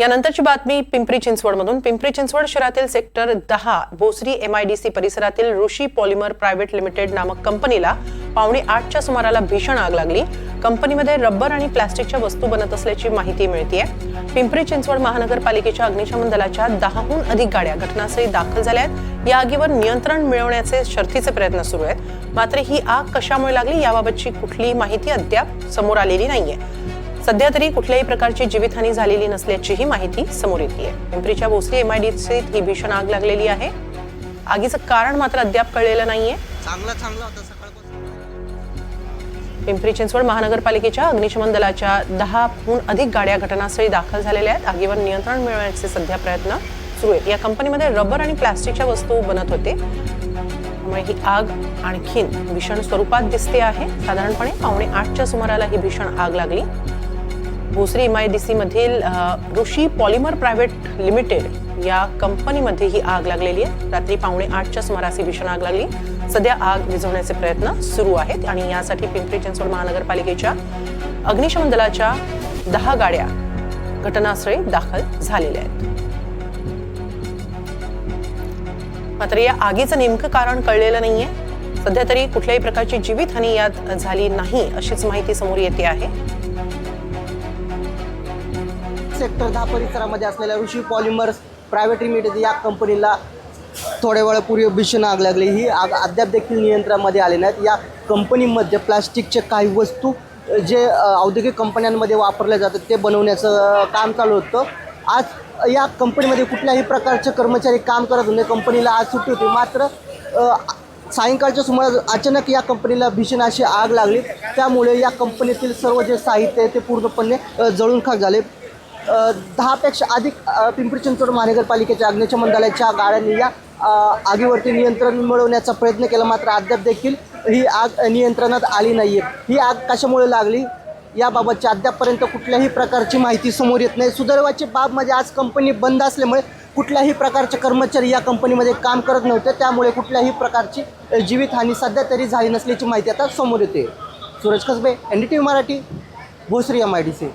यानंतरची बातमी पिंपरी चिंचवडमधून. पिंपरी चिंचवड शहरातील सेक्टर दहा भोसरी एमआयडीसी परिसरातील ऋषी पॉलिमर प्रायव्हेट लिमिटेड नामक कंपनीला पावणे आठच्या सुमाराला भीषण आग लागली. कंपनीमध्ये रबर आणि प्लास्टिकच्या वस्तू बनत असल्याची माहिती मिळतीये. पिंपरी चिंचवड महानगरपालिकेच्या अग्निशमन दलाच्या दहाहून अधिक गाड्या घटनास्थळी दाखल झाल्या आहेत. या आगीवर नियंत्रण मिळवण्याचे शर्थीचे प्रयत्न सुरू आहेत. मात्र ही आग कशामुळे लागली याबाबतची कुठलीही माहिती अद्याप समोर आलेली नाहीये. सध्या तरी कुठल्याही प्रकारची जीवितहानी झालेली नसल्याचीही माहिती समोर येते पिंपरीच्या भोसरी एमआयडीसीत ही भीषण आग लागलेली आहे. आगीचं कारण मात्र अद्याप कळलेलं नाहीये. चांगला चांगला होता सकाळपासून पिंपरी चिंचवड महानगरपालिकेच्या अग्निशमन दलाच्या दहाहून अधिक गाड्या घटनास्थळी दाखल झालेल्या आहेत. आगीवर नियंत्रण मिळवण्याचे सध्या प्रयत्न सुरू आहेत. या कंपनीमध्ये रबर आणि प्लास्टिकच्या वस्तू बनत होते. त्यामुळे ही आग आणखीन भीषण स्वरूपात दिसते आहे. साधारणपणे पावणे आठच्या सुमाराला ही भीषण आग लागली. भोसरी एम आय डी सीमधील ऋषी पॉलिमर प्रायव्हेट लिमिटेड या कंपनीमध्ये ही आग लागलेली आहे. रात्री पावणे आठच्या सुमारास ही भीषण आग लागली. सध्या आग विझवण्याचे प्रयत्न सुरू आहेत आणि यासाठी पिंपरी चिंचवड महानगरपालिकेच्या अग्निशमन दलाच्या दहा गाड्या घटनास्थळी दाखल झालेल्या आहेत. मात्र या आगीचं नेमकं कारण कळलेलं नाहीये. सध्या तरी कुठल्याही प्रकारची जीवितहानी यात झाली नाही अशीच माहिती समोर येते आहे. सेक्टर दहा परिसरामध्ये असलेल्या ऋषी पॉलिमर्स प्रायव्हेट लिमिटेड या कंपनीला थोड्या वेळापूर्वी भीषण आग लागली. ही आग अद्याप देखील नियंत्रणामध्ये आले नाहीत. या कंपनीमध्ये प्लास्टिकचे काही वस्तू जे औद्योगिक कंपन्यांमध्ये वापरल्या जातात ते बनवण्याचं काम चालू होतं. आज या कंपनीमध्ये कुठल्याही प्रकारचे कर्मचारी काम करत होते कंपनीला आज सुट्टी होती. मात्र सायंकाळच्या सुमारास अचानक या कंपनीला भीषण अशी आग लागली. त्यामुळे या कंपनीतील सर्व जे साहित्य आहे ते पूर्णपणे जळून खाक झाले. दहापेक्षा अधिक पिंपरी चिंचवड महानगरपालिकेच्या अग्निशमन दलाच्या गाड्यांनी या आगीवरती नियंत्रण मिळवण्याचा प्रयत्न केला. मात्र अद्याप देखील ही आग नियंत्रणात आली नाही आहे ही आग कशामुळे लागली? याबाबतची अद्यापपर्यंत कुठल्याही प्रकारची माहिती समोर येत नाही. सुदैवाची बाब म्हणजे आज कंपनी बंद असल्यामुळे कुठल्याही प्रकारचे कर्मचारी या कंपनीमध्ये काम करत नव्हते. त्यामुळे कुठल्याही प्रकारची जीवितहानी सध्या तरी झाली नसल्याची माहिती आता समोर येते. Suraj Kasbe N D T V Marathi Bhosari M I D C.